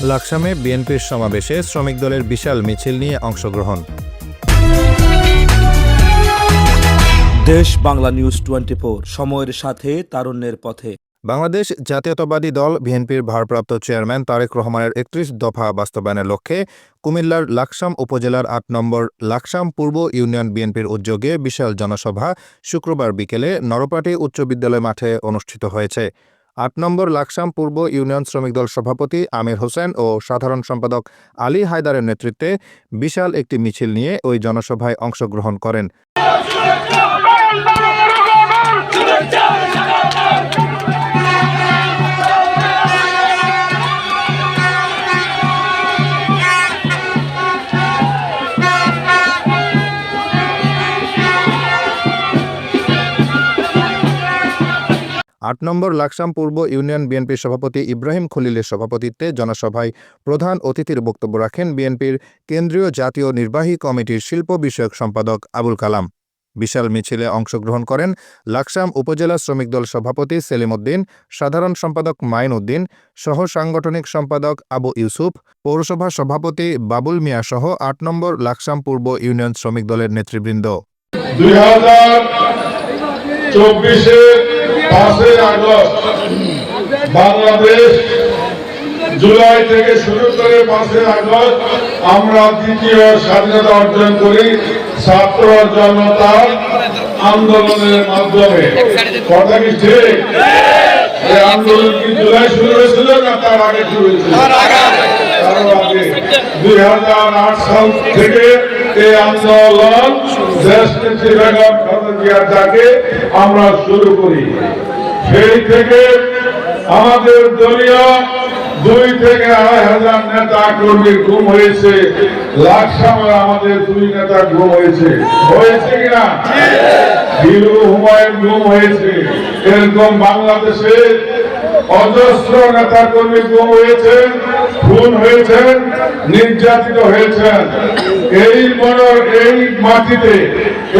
লাকসামে বিএনপির সমাবেশে শ্রমিক দলের বিশাল মিছিল নিয়ে অংশগ্রহণ। দেশ বাংলা নিউজ টোয়েন্টি সময়ের সাথে তারুণ্যের পথে। বাংলাদেশ জাতীয়তাবাদী দল বিএনপির ভারপ্রাপ্ত চেয়ারম্যান তারেক রহমানের একত্রিশ দফা বাস্তবায়নের লক্ষ্যে কুমিল্লার লাকসাম উপজেলার আট নম্বর লাকসাম পূর্ব ইউনিয়ন বিএনপির উদ্যোগে বিশাল জনসভা শুক্রবার বিকেলে নরপাটি উচ্চ বিদ্যালয় মাঠে অনুষ্ঠিত হয়েছে। আট নম্বর লাকসাম পূর্ব ইউনিয়ন শ্রমিক দল সভাপতি আমির হোসেন ও সাধারণ সম্পাদক আলী হায়দারের নেতৃত্বে বিশাল একটি মিছিল নিয়ে ওই জনসভায় অংশগ্রহণ করেন। আট নম্বর লাকসাম পূর্ব ইউনিয়ন বিএনপির সভাপতি ইব্রাহিম খলিলের সভাপতিত্বে জনসভায় প্রধান অতিথির বক্তব্য রাখেন বিএনপির কেন্দ্রীয় জাতীয় নির্বাহী কমিটির শিল্প বিষয়ক সম্পাদক আবুল কালাম। বিশাল মিছিলে অংশগ্রহণ করেন লাকসাম উপজেলা শ্রমিক দল সভাপতি সেলিম উদ্দিন, সাধারণ সম্পাদক মাইন উদ্দিন, সহ সাংগঠনিক সম্পাদক আবু ইউসুফ, পৌরসভা সভাপতি বাবুল মিয়া সহ আট নম্বর লাকসাম পূর্ব ইউনিয়ন শ্রমিক দলের নেতৃবৃন্দ। দুই পাঁচই আগস্ট বাংলাদেশ জুলাই থেকে শুরু করে পাঁচই আগস্ট আমরা দ্বিতীয় স্বাধীনতা অর্জন করি ছাত্র জনতার আন্দোলনের মাধ্যমে। কথা কি ঠিক? এই আন্দোলন কি জুলাই শুরু হয়েছিল না তার আগে শুরু হয়েছিল? দুই হাজার আট সাল থেকে এই আন্দোলন দেশ নেত্রী বেগম জিয়ার আমরা শুরু করি। সেই থেকে আমাদের দলীয় দুই থেকে আড়াই হাজার নেতা কর্মী গুম হয়েছে। লাকসামে আমাদের দুই নেতা গুম হয়েছে। হয়েছে কিনা হিরু হুমায়ুন গুম হয়েছে। এরকম বাংলাদেশে অজস্র নেতা কর্মী গুম হয়েছেন খুন হয়েছেন নির্যাতিত হয়েছেন এই মনোর এই মাটিতে,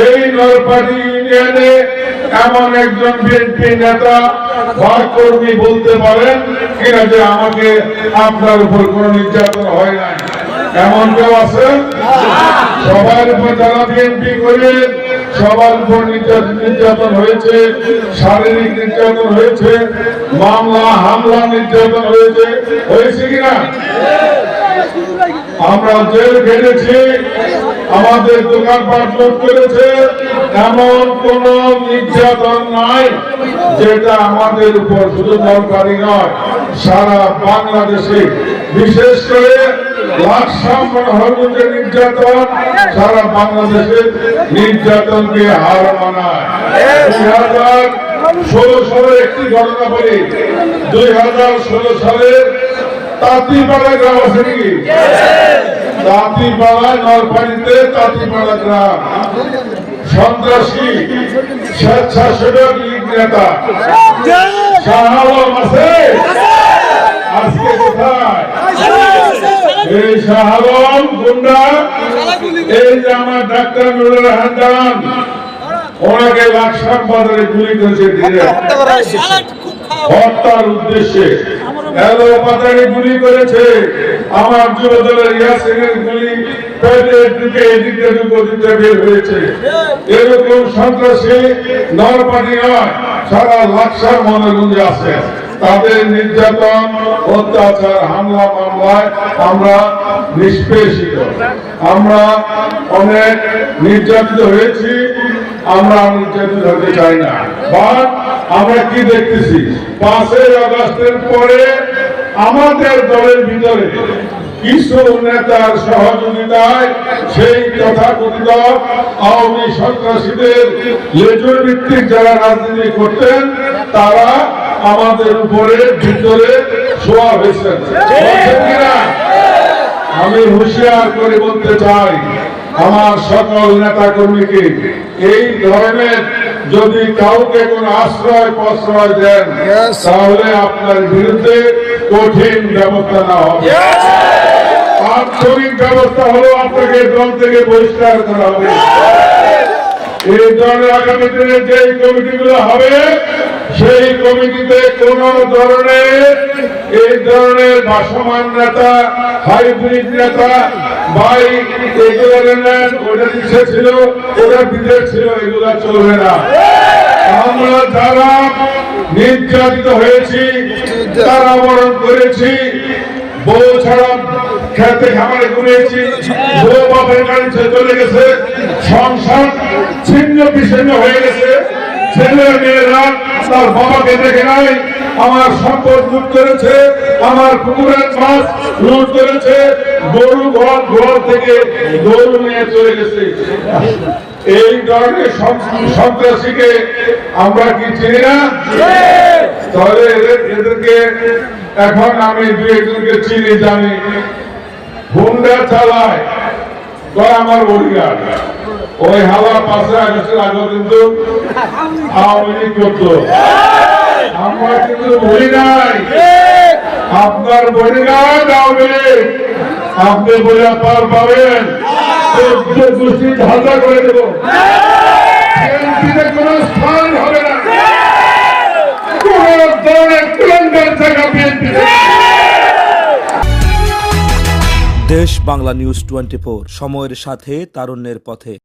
এই নরপাড়ি ইউনিয়নে এমন একজন বিএনপি নেতা বা কর্মী বলতে পারেন কিনা যে আমাকে আপনার উপর কোনো নির্যাতন হয় নাই। এমন কেউ আছে? সবার উপর যারা বিএনপি করে, সবার উপর নির্যাতন হয়েছে, শারীরিক নির্যাতন হয়েছে, মামলা, হামলা নির্যাতন হয়েছে। হয়েছে কিনা আমরা জেল কেটেছি আমাদের দোকানপাট লোক করেছে, এমন কোন নির্যাতন নাই যেটা আমাদের উপর শুধু দরকারি নয়, সারা বাংলাদেশে। বিশেষ করে নির্যাতন, সারা বাংলাদেশে নির্যাতনকে হার মানায়। দুই হাজার একটি ঘটনা বলি, দুই হাজার ষোলো সালের তাঁতিপাড়া গ্রাম আছে নাকি? তাঁতিপাড়া নরপাড়িতে তাঁতিপাড়া গ্রাম। সন্ত্রাসী স্বেচ্ছাসেবক লীগ নেতা। শাহ আলম আছে? আজকে কোথায়? এই শাহ আলম গুন্ডা এই যে আমার ডাক্তার নুরুল হান্দান ওনাকে লাকসাম বাজারে গুলি করেছে হত্যার উদ্দেশ্যে এলো পাতারে গুলি করেছে। আমার যুব দলের ইয়াসিনের গুলি পেটে ঢুকে এদিকে বের হয়েছে। এরকম সন্ত্রাসী সারা লাকসার আছে। তাদের নির্যাতন, অত্যাচার, হামলা, মামলায় আমরা নিষ্পেষিত। আমরা অনেক নির্যাতিত হয়েছি, আমরা নির্যাতিত হতে চাই না। বাট আমরা কি দেখতেছি? পাঁচই আগস্টের পরে আমাদের দলের ভিতরে কিছু নেতার সহযোগিতায় সেই তথাকথিত আওয়ামী সন্ত্রাসীদের লেজুর ভিত্তিক যারা রাজনীতি করতেন, তারা আমাদের উপরে ভিতরে শোয়া হয়েছেন। আমি হুঁশিয়ার করে বলতে চাই, আমার সকল নেতা কর্মীকে এই ধরনের যদি কাউকে কোনো আশ্রয় প্রশ্রয় দেন তাহলে আপনার বিরুদ্ধে কঠিন ব্যবস্থা না হবে। আন্তরিক ব্যবস্থা হলো আপনাকে দল থেকে বহিষ্কার করা হবে। এই ধরনের আগামী দিনে যে কমিটিগুলো হবে সেই কমিটিতে কোন ধরনের এই ধরনের ভাসমান নেতা, হাইব্রিড নেতা, ভাই, এগুলো নেন ওটা দিচ্ছে ছিল ওটা বিদেশ ছিল, এগুলো চলবে না। আমরা যারা নির্যাতিত হয়েছি, তারা বরণ করেছি, বউ ছাড়া খেতে খামারে ঘুরিয়েছি বউ বাপের বাড়ি চলে গেছে, সংসার ছিন্ন বিচ্ছিন্ন হয়ে গেছে ছেলে মেয়েরা, তার বাবাকে দেখে নাই আমার সম্পদ লুট করেছে, আমার পুকুরের মাছ লুট করেছে, গরু ঘর ঘর থেকে গরু নিয়ে চলে গেছে। এই ধরনের সন- সন্ত্রাসীকে আমরা কি চিনি না? তাহলে এদের এদেরকে এখন আমি দু একজনকে চিনি, জানি। হুন্ডা চালায়। কয় আমার বডিগার্ড ওই হাওয়া পাশে আগস্টের আগে কিন্তু আওয়ামী লীগ করতো। আমরা কিন্তু ভুলি নাই। আপনার বডিগার্ড আওয়ামী লীগ আপনি বলে পার পাবেন। গোষ্ঠী ঝালদা করে দেবো। বিএনপিতে স্থান হবে না। কোন ধরনের কুলঙ্গার জায়গা বিএনপি দেশ বাংলা নিউজ টোয়েন্টি সময়ের সাথে তারুণ্যের পথে।